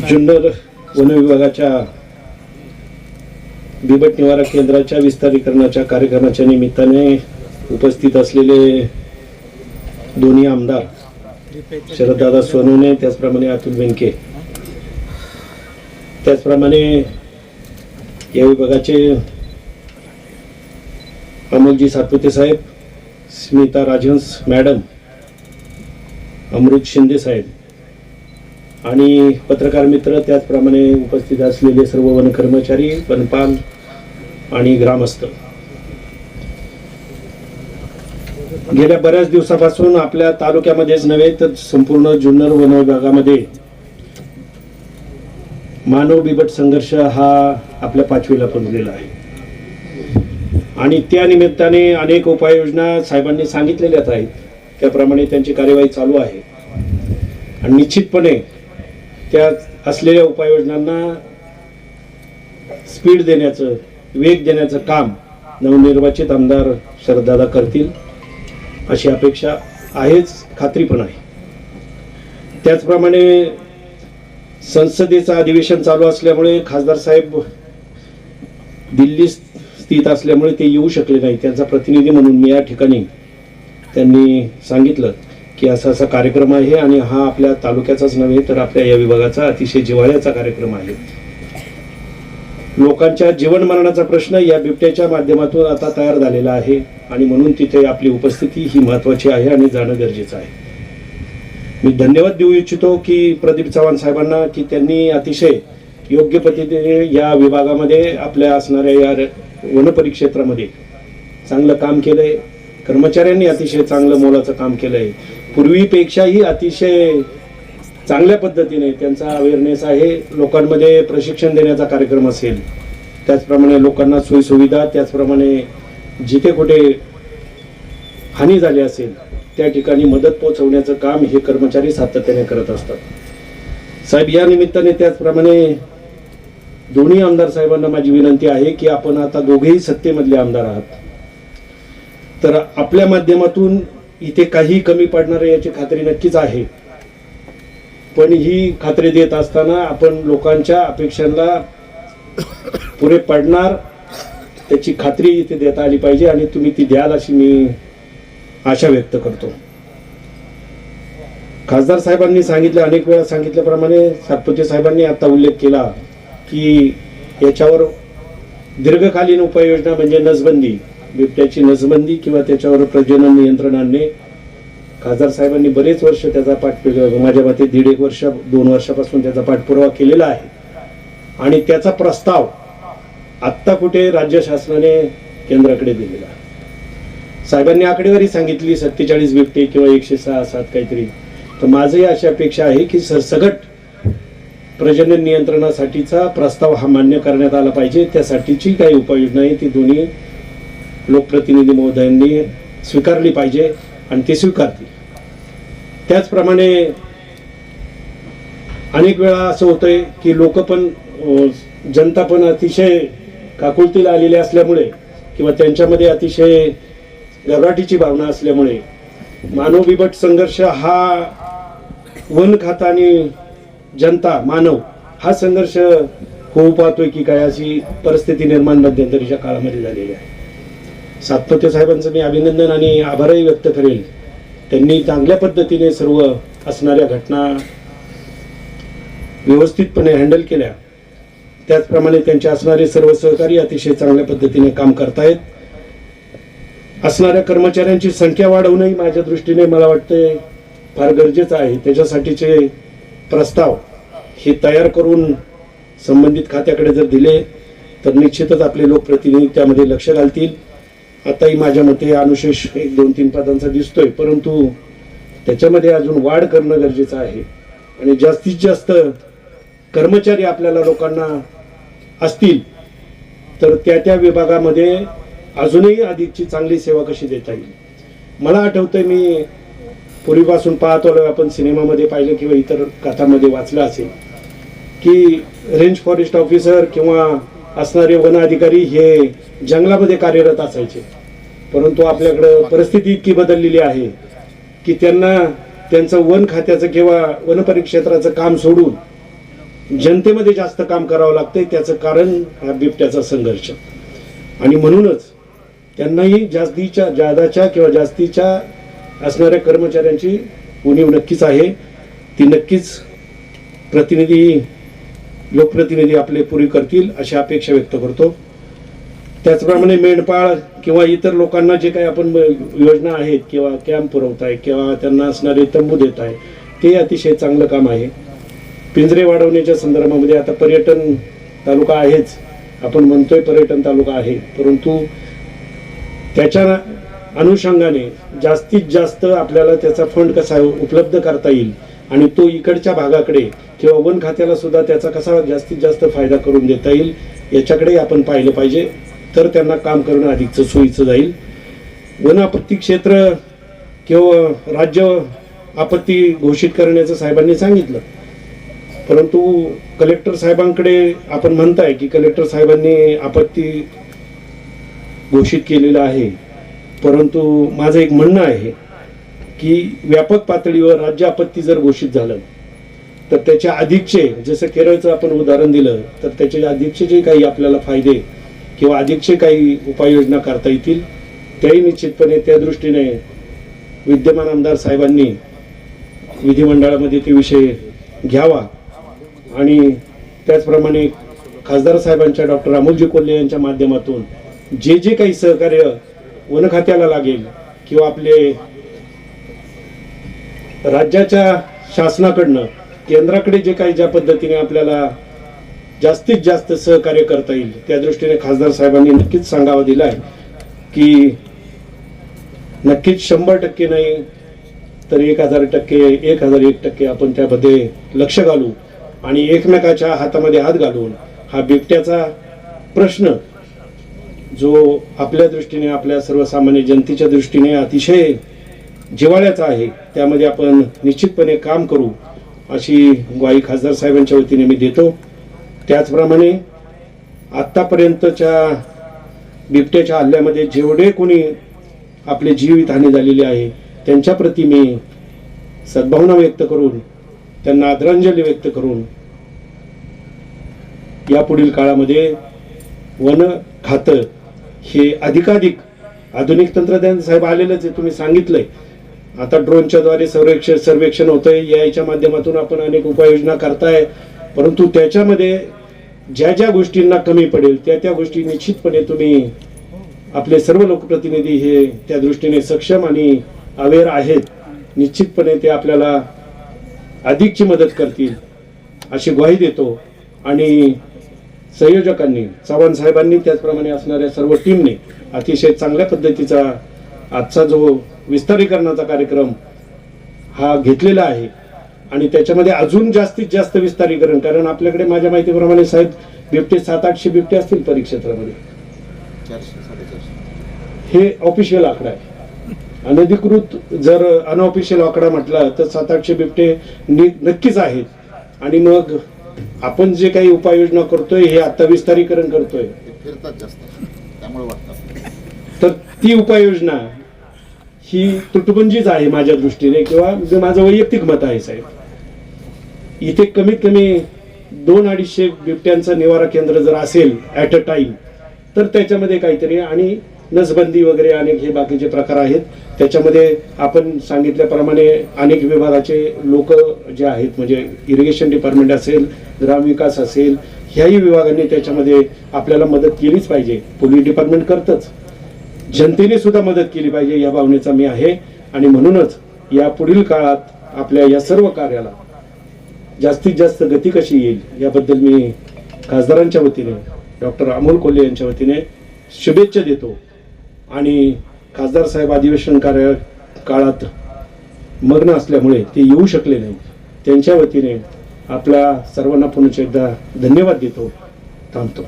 Junnar one विभागाच्या बिबट निवारा केंद्राच्या विस्तारीकरणाच्या कार्यक्रमाच्या निमित्ताने उपस्थित असलेले दोन्ही आमदार शरददादा सोनवणे त्याचप्रमाणे अतुल बेंके त्याचप्रमाणे या विभागाचे अमोलजी सातपुते साहेब स्मिता राजहंस मॅडम अमृत शिंदे साहेब आणि पत्रकार मित्र त्याचप्रमाणे उपस्थित असलेले सर्व वन कर्मचारी वनपाल आणि ग्रामस्थ. गेल्या बऱ्याच दिवसापासून आपल्या तालुक्यामध्येच नव्हे तर संपूर्ण जुन्नर वन विभागामध्ये मानव बिबट संघर्ष हा आपल्या पाचवीला पोहोचलेला आहे. आणि त्या निमित्ताने अनेक उपाययोजना साहेबांनी सांगितलेल्याच आहेत. त्याप्रमाणे त्यांची कार्यवाही चालू आहे. आणि निश्चितपणे त्या असलेल्या उपाययोजनांना स्पीड देण्याचं वेग देण्याचं काम नवनिर्वाचित आमदार शरददादा करतील अशी अपेक्षा आहेच खात्री पण आहे. त्याचप्रमाणे संसदेचं अधिवेशन चालू असल्यामुळे खासदार साहेब दिल्ली स्थित असल्यामुळे ते येऊ शकले नाही त्यांचा प्रतिनिधी म्हणून मी या ठिकाणी त्यांनी सांगितलं की असा असा कार्यक्रम आहे आणि हा आपल्या तालुक्याचाच नव्हे तर आपल्या या विभागाचा अतिशय जिव्हाळ्याचा कार्यक्रम आहे. लोकांच्या जीवन मरणाचा प्रश्न या बिबट्याच्या माध्यमातून आता तयार झालेला आहे आणि म्हणून तिथे आपली उपस्थिती ही महत्वाची आहे आणि जाणं गरजेचं आहे. मी धन्यवाद देऊ इच्छितो की प्रदीप चव्हाण साहेबांना की त्यांनी अतिशय योग्य पद्धतीने या विभागामध्ये आपल्या असणाऱ्या या वनपरिक्षेत्रामध्ये चांगलं काम केलंय. कर्मचाऱ्यांनी अतिशय चांगलं मोलाचं काम केलंय. पूर्वीपेक्षाही अतिशय चांगल्या पद्धतीने त्यांचा अवेअरनेस आहे. लोकांमध्ये प्रशिक्षण देण्याचा कार्यक्रम असेल त्याचप्रमाणे लोकांना सोयीसुविधा त्याचप्रमाणे जिथे कुठे हानी झाली असेल त्या ठिकाणी मदत पोहोचवण्याचं काम हे कर्मचारी सातत्याने करत असतात. साहेब या निमित्ताने त्याचप्रमाणे दोन्ही आमदार साहेबांना माझी विनंती आहे की आपण आता दोघेही सत्तेमधले आमदार आहात. तर आपल्या माध्यमातून इथे काही कमी पडणार याची खात्री नक्कीच आहे. पण ही खात्री देत असताना आपण लोकांच्या अपेक्षांना पुरे पडणार त्याची खात्री इथे देता आली पाहिजे आणि तुम्ही ती द्याल अशी मी आशा व्यक्त करतो. खासदार साहेबांनी सांगितलं अनेक वेळा सांगितल्याप्रमाणे सातपुते साहेबांनी आता उल्लेख केला की याच्यावर दीर्घकालीन उपाययोजना म्हणजे नसबंदी. बिबट्याची नसबंदी किंवा त्याच्यावर प्रजनन नियंत्रण आणणे खासदार साहेबांनी बरेच वर्ष त्याचा पाठ माझ्या मते दीड एक वर्ष दोन वर्षापासून त्याचा पाठपुरावा केलेला आहे. आणि त्याचा प्रस्ताव आत्ता कुठे राज्य शासनाने केंद्राकडे दिलेला साहेबांनी आकडेवारी सांगितली सत्तेचाळीस बिबटे किंवा एकशे सहा सात काहीतरी. तर माझंही अशी अपेक्षा आहे की सरसगट प्रजनन नियंत्रणासाठीचा प्रस्ताव हा मान्य करण्यात आला पाहिजे. त्यासाठीची काही उपाययोजना आहे ती दोन्ही लोकप्रतिनिधी महोदयांनी स्वीकारली पाहिजे आणि ती स्वीकारतील. त्याचप्रमाणे अनेक वेळा असं होतंय की लोक पण जनता पण अतिशय काकुळतीला आलेली असल्यामुळे किंवा त्यांच्यामध्ये अतिशय घबराटीची भावना असल्यामुळे मानव बिबट संघर्ष हा वन खाता आणि जनता मानव हा संघर्ष होऊ पाहतोय की काय अशी परिस्थिती निर्माण मध्यंतरीच्या काळामध्ये झालेली आहे. सातपुते साहेबांचं मी अभिनंदन आणि आभारही व्यक्त करेल त्यांनी चांगल्या पद्धतीने सर्व असणाऱ्या घटना व्यवस्थितपणे हँडल केल्या. त्याचप्रमाणे त्यांचे असणारे सर्व सहकारी अतिशय चांगल्या पद्धतीने काम करतायत. असणाऱ्या कर्मचाऱ्यांची संख्या वाढवणंही माझ्या दृष्टीने मला वाटतंय फार गरजेचं आहे. त्याच्यासाठीचे प्रस्ताव हे तयार करून संबंधित खात्याकडे जर दिले तर निश्चितच आपले लोकप्रतिनिधी त्यामध्ये लक्ष घालतील. आताही माझ्या मते अनुशेष एक दोन तीन पदांचा दिसतोय. परंतु त्याच्यामध्ये अजून वाढ करणं गरजेचं आहे. आणि जास्तीत जास्त कर्मचारी आपल्याला लोकांना असतील तर त्या त्या विभागामध्ये अजूनही अधिकची चांगली सेवा कशी देता येईल? मला आठवतंय मी पूर्वीपासून पाहतो आपण सिनेमामध्ये पाहिलं किंवा इतर कथामध्ये वाचलं असेल की रेंज फॉरेस्ट ऑफिसर किंवा असणारे वन अधिकारी हे जंगलामध्ये कार्यरत असायचे. परंतु आपल्याकडं परिस्थिती इतकी बदललेली आहे की त्यांना त्यांचं वन खात्याचं किंवा वन परिक्षेत्राचं काम सोडून जनतेमध्ये जास्त काम करावं लागतंय त्याचं कारण हा बिबट्याचा संघर्ष. आणि म्हणूनच त्यांनाही जास्तीच्या जादाच्या किंवा जास्तीच्या असणाऱ्या कर्मचाऱ्यांची उणीव नक्कीच आहे. ती नक्कीच प्रतिनिधी लोकप्रतिनिधी आपले पुरी करतील अशी अपेक्षा व्यक्त करतो. त्याचप्रमाणे मेंढपाळ किंवा इतर लोकांना जे काही आपण योजना आहेत किंवा कॅम्प पुरवताय किंवा त्यांना असणारे तंबू देत आहे ते अतिशय चांगलं काम आहे. पिंजरे वाढवण्याच्या संदर्भामध्ये आता पर्यटन तालुका आहेच. आपण म्हणतोय पर्यटन तालुका आहे. परंतु त्याच्या अनुषंगाने जास्तीत जास्त आपल्याला त्याचा फंड कसा उपलब्ध करता येईल आणि तो इकडच्या भागाकडे किंवा वन खात्याला सुद्धा त्याचा कसा जास्तीत जास्त फायदा करून देता येईल याच्याकडे आपण पाहिलं पाहिजे. तर त्यांना काम करणं अधिकचं सोयीचं जाईल. वन आपत्ती क्षेत्र किंवा राज्य आपत्ती घोषित करण्याचं साहेबांनी सांगितलं. परंतु कलेक्टर साहेबांकडे आपण म्हणताय की कलेक्टर साहेबांनी आपत्ती घोषित केलेलं आहे. परंतु माझं एक म्हणणं आहे की व्यापक पातळीवर राज्य आपत्ती जर घोषित झालं तर त्याच्या अधिकचे जसं केरळचं आपण उदाहरण दिलं तर त्याचे अधिकचे जे काही आपल्याला फायदे किंवा अधिकचे काही उपाययोजना करता येतील त्याही निश्चितपणे त्या दृष्टीने विद्यमान आमदार साहेबांनी विधिमंडळामध्ये ते विषय घ्यावा. आणि त्याचप्रमाणे खासदार साहेबांच्या डॉक्टर अमोलजी कोल्हे यांच्या माध्यमातून जे जे काही सहकार्य वन खात्याला लागेल किंवा आपले राज्याच्या शासनाकडनं केंद्राकडे जे काही ज्या पद्धतीने आपल्याला जास्तीत जास्त सहकार्य करता येईल. त्या दृष्टीने खासदार साहेबांनी नक्कीच सांगावा दिलाय की नक्कीच शंभर टक्के नाही तर एक हजार टक्के एक हजार एक टक्के आपण त्यामध्ये लक्ष घालू आणि एकमेकाच्या हातामध्ये हात घालून हा बिबट्याचा प्रश्न जो आपल्या दृष्टीने आपल्या सर्वसामान्य जनतेच्या दृष्टीने अतिशय जिव्हाळ्याचा आहे त्यामध्ये आपण निश्चितपणे काम करू अशी ग्वाही खासदार साहेबांच्या वतीने मी देतो. त्याचप्रमाणे आत्तापर्यंतच्या बिबट्याच्या हल्ल्यामध्ये जेवढे कोणी आपले जीवितहानी झालेली आहे त्यांच्याप्रती मी सद्भावना व्यक्त करून त्यांना आदरांजली व्यक्त करून यापुढील काळामध्ये वन खातं हे अधिकाधिक आधुनिक तंत्रज्ञान साहेब आलेलंच आहे तुम्ही सांगितलंय. आता ड्रोनच्या द्वारे सर्वेक्षण सर्वेक्षण होतंय याच्या माध्यमातून आपण अनेक उपाययोजना करताय परंतु त्याच्यामध्ये ज्या ज्या गोष्टींना कमी पडेल त्या त्या गोष्टी निश्चितपणे तुम्ही आपले सर्व लोकप्रतिनिधी हे त्या दृष्टीने सक्षम आणि अवेअर आहेत. निश्चितपणे ते आपल्याला अधिकची मदत करतील अशी ग्वाही देतो. आणि संयोजकांनी चव्हाण साहेबांनी त्याचप्रमाणे असणाऱ्या सर्व टीमने अतिशय चांगल्या पद्धतीचा आजचा जो विस्तारीकरणाचा कार्यक्रम हा घेतलेला आहे. आणि त्याच्यामध्ये अजून जास्तीत जास्त विस्तारीकरण कारण आपल्याकडे माझ्या माहितीप्रमाणे साहेब बिबटे सात आठशे बिबटे असतील परिक्षेत्रामध्ये. हे ऑफिशियल आकडा आहे. अनधिकृत जर अनऑफिशियल आकडा म्हटला तर सात आठशे बिबटे नक्कीच आहेत. आणि मग आपण जे काही उपाययोजना करतोय हे आता विस्तारीकरण करतोय. तर ती उपाययोजना ही तुटपुंजीच आहे माझ्या दृष्टीने किंवा जे माझं वैयक्तिक मत आहे साहेब. इथे कमीत कमी दोन अडीचशे बिबट्यांचं निवारा केंद्र जर असेल ऍट अ टाईम तर त्याच्यामध्ये काहीतरी आणि नसबंदी वगैरे अनेक हे बाकीचे प्रकार आहेत. त्याच्यामध्ये आपण सांगितल्याप्रमाणे अनेक विभागाचे लोक जे आहेत म्हणजे इरिगेशन डिपार्टमेंट असेल ग्रामविकास असेल ह्याही विभागांनी त्याच्यामध्ये आपल्याला मदत केलीच पाहिजे. पोलीस डिपार्टमेंट करतच. जनतेने सुद्धा मदत केली पाहिजे या भावनेचा मी आहे. आणि म्हणूनच या पुढील काळात आपल्या या सर्व कार्याला जास्तीत जास्त गती कशी येईल याबद्दल मी खासदारांच्या वतीने डॉक्टर अमोल कोल्हे यांच्या वतीने शुभेच्छा देतो. आणि खासदार साहेब अधिवेशन कार्य काळात मग्न असल्यामुळे ते येऊ शकले नाही त्यांच्या वतीने आपल्या सर्वांना पुन्हा एकदा धन्यवाद देतो. थांबतो.